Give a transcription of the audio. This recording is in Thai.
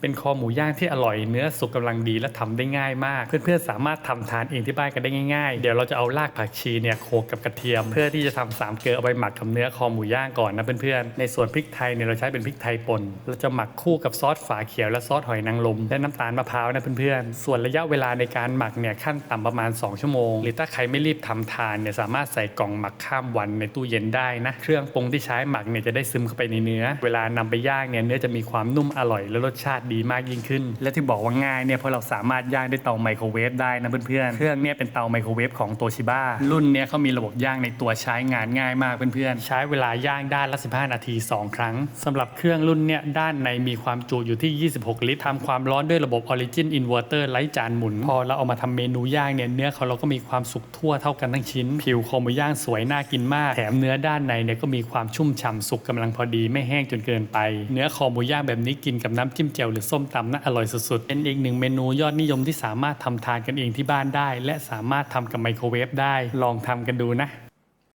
เป็นคอหมูย่างที่อร่อยเนื้อสุกกำลังดีและทำได้ง่ายมาก เพื่อนๆสามารถทำทานเองที่บ้านกันได้ง่ายๆ เดี๋ยวเราจะเอารากผักชีเนี่ยโขกกับกระเทียม เพื่อที่จะทำสามเกลือเอาไปหมักกับเนื้อคอหมูย่างก่อนนะเพื่อนๆในส่วนพริกไทยเนี่ยเราใช้เป็นพริกไทยป่นเราจะหมักคู่กับซอสฝาเขียวและซอสหอยนางรมและน้ำตาลมะพร้าวนะเพื่อนๆส่วนระยะเวลาในการหมักเนี่ยขั้นต่ำประมาณ 2 ชั่วโมง หรือถ้าใครไม่รีบทำทานเนี่ยสามารถใส่กล่องหมักข้ามวันในตู้เย็นได้นะเครื่องปรุงที่ใช้หมักเนี่ยจะได้ซึมเข้าไปในเนื้อ เวลานำไปย่างเนี่ยเนื้อจะมีความนุ่มอร่อยและรสชาติดีมากยิ่งขึ้น และที่บอกว่าง่ายเนี่ยเพราะเราสามารถย่างด้วยเตาไมโครเวฟได้นะเพื่อนๆเครื่องเนี่ยเป็นเตาไมโครเวฟของโตชิบ้ารุ่นเนี้ยเขามีระบบย่างในตัวใช้งานง่ายมากเพื่อนๆใช้เวลาย่างด้านละ 15 นาที 2 ครั้งสำหรับเครื่องรุ่นเนี่ยด้านในมีความจุอยู่ที่ 26 ลิตรทำความร้อนด้วยระบบ Origin Inverter ไร้จานหมุน พอเราเอามาทำเมนูย่างเนี่ยเนื้อของเราก็มีความสุกทั่วเท่ากันทั้งชิ้น ผิวคอหมูย่างสวยน่ากินมาก แถมเนื้อด้านในเนี่ยก็มีความชุ่มฉ่ำสุกกำลังพอดีไม่แห้งจนเกินไป เนื้อคอหมูย่างแบบนี้กินกับน้ำจิ้มแจ่วหรือส้มตำน่าอร่อยสุดๆ เป็นอีกหนึ่งเมนูยอดนิยมที่สามารถทำทานกันเองที่บ้านได้ และสามารถทำกับไมโครเวฟได้ ลองทำกันดูนะ